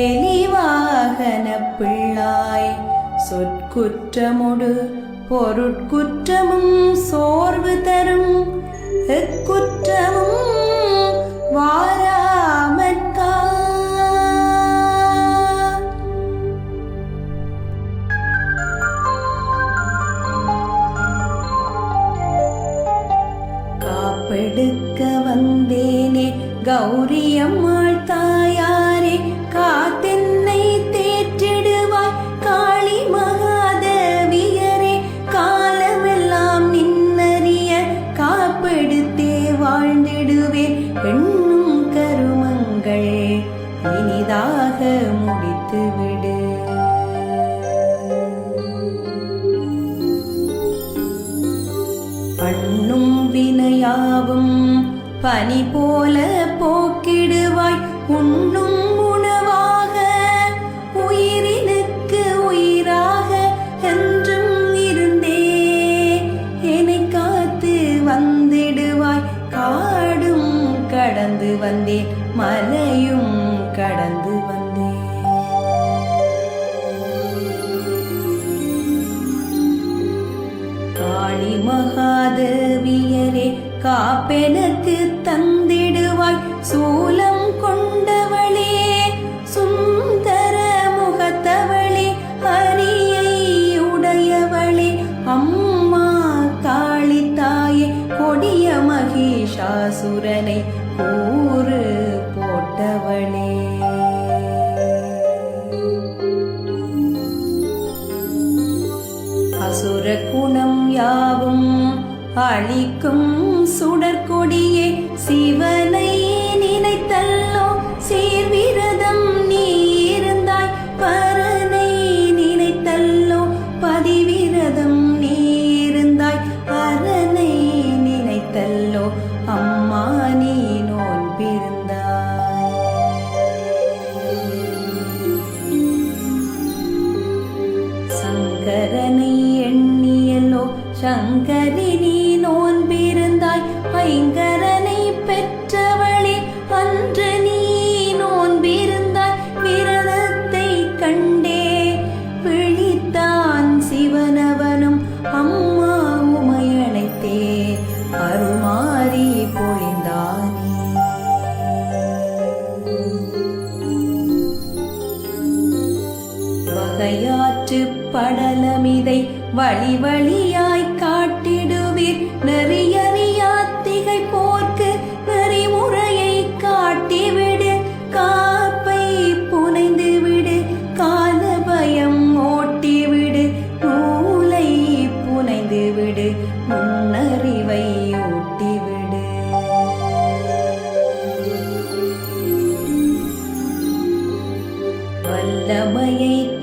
எலிவாகன பிள்ளாய். சொற்குற்றமுடு பொருட்குற்றமும் சோர்வு தரும். எக்குற்றமும் வாராமற்கா. காப்பெடுக்க வந்தேனே கௌரியம்மா இனிதாக முடித்துவிடு. பண்ணும் வினையாவும் பனி போல காப்பெனக்கு தந்திடுவாய். சூலம் கொண்டவளே சுந்தர முகத்தவளே அரியை உடையவளே அம்மா காளி தாயே கொடிய மகிஷாசுரனை கூறு போட்டவளே. அசுர குணம் யாவும் அழிக்கும் இவனவனும் அம்மா உமையணைத்தே அருமாறி பொழிந்தானே. வகையாற்று படலமிதை வழி வழி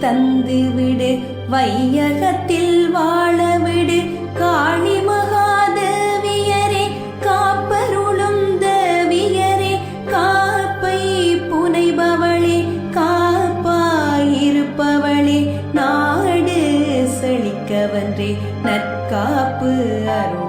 தந்து விடு வையகத்தில் வாழ விடு காளி மகாதேவியரே காப்பருளும் தேவியரே காப்பை புனைபவளே காப்பாயிருப்பவளே நாடு செழிக்கவன்றே நற்காப்பு அருள்.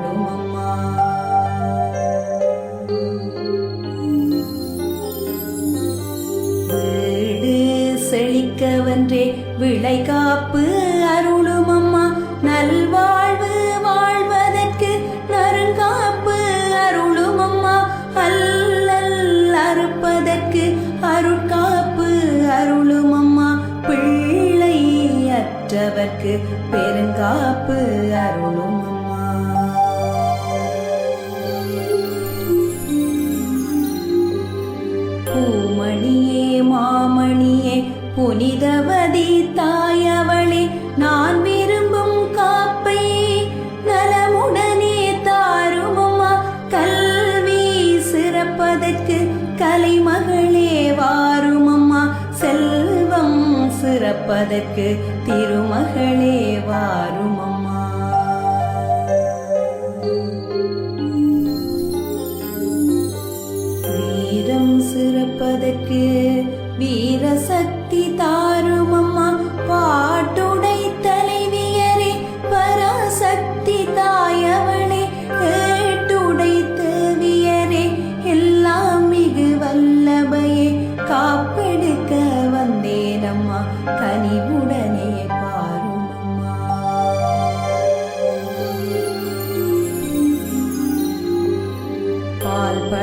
செழிக்கவன்றே விளை காப்பு அருளும் அம்மா நல்வாழ்வு வாழ்வதற்கு நறுங்காப்பு அருளும் அம்மா அல்லல் அறுப்பதற்கு அருட்காப்பு அருளும் அம்மா பிள்ளை அற்றவர்க்கு பெருங்காப்பு அருளும் சிறப்பதற்கு திருமகளே வாருமா?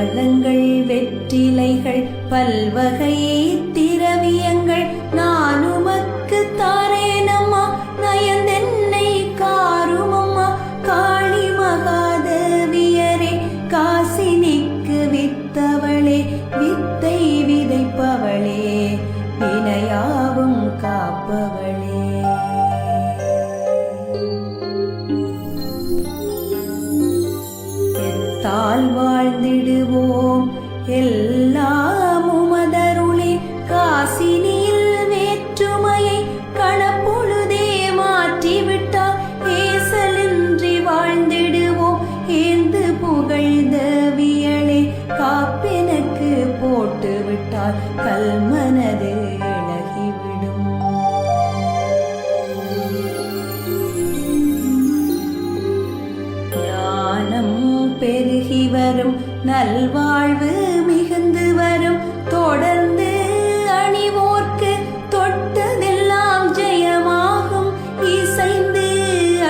பழங்கள் வெற்றிலைகள் பல்வகை திரவியங்கள் நல்வாழ்வு மிகுந்து வரும். தொடர்ந்து அணிவோர்க்கு தொட்டதெல்லாம் ஜெயமாகும். இசைந்து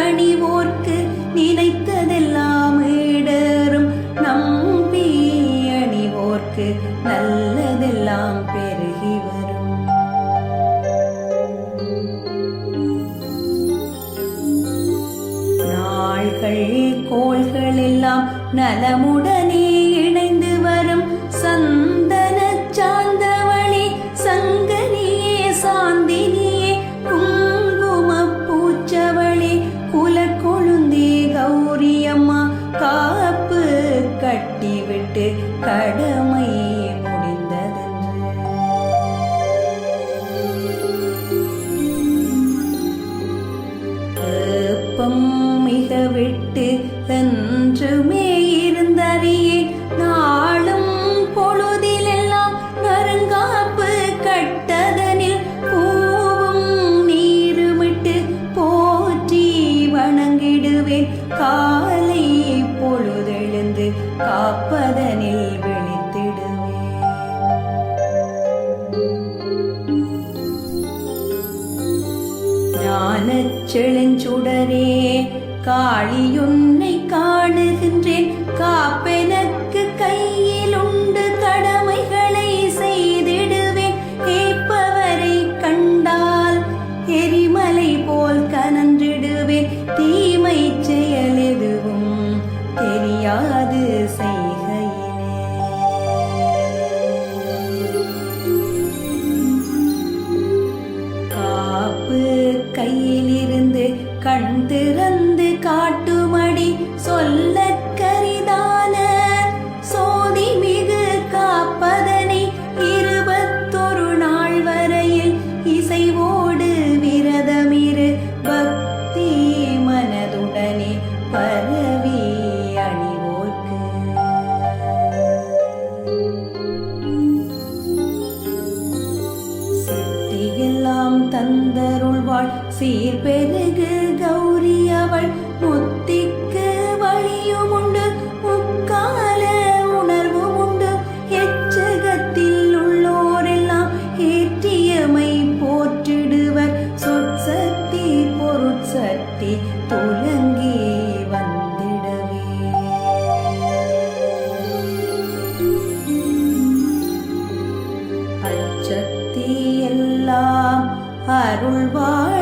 அணிவோர்க்கு நினைத்ததெல்லாம் ஈடேறும் நம்பி அணிவோர்க்கு நல்லதெல்லாம் பெருகி வரும். நாள்கள் கோள்கள் எல்லாம் நலமும் கடமை முடிந்ததென்று ஏப்பம் மிக விட்டு என்றுமே இருந்தறியே நாளும் பொழுதிலெல்லாம் நறுங்காப்பு கட்டதனில் பூவும் நீருமிட்டு போற்றி வணங்கிடுவேன். காலை காப்பதனில் விழித்திடுவேன். ஞானச் செழுஞ்சுடரே காளியுன்னை காணுகின்றேன். காப்பெனக்கு கை சீர்பெருகு கௌரி அவள் முத்திக்கு வழியும் உண்டு முக்கால உணர்வும் உண்டு எச்சகத்தில் உள்ளோரெல்லாம் ஏற்றியமை போற்றிடுவர். சொற்சக்தி பொருட்சக்தி துலங்கி வந்திடவே. அச்சக்தி எல்லாம் அருள்வாள்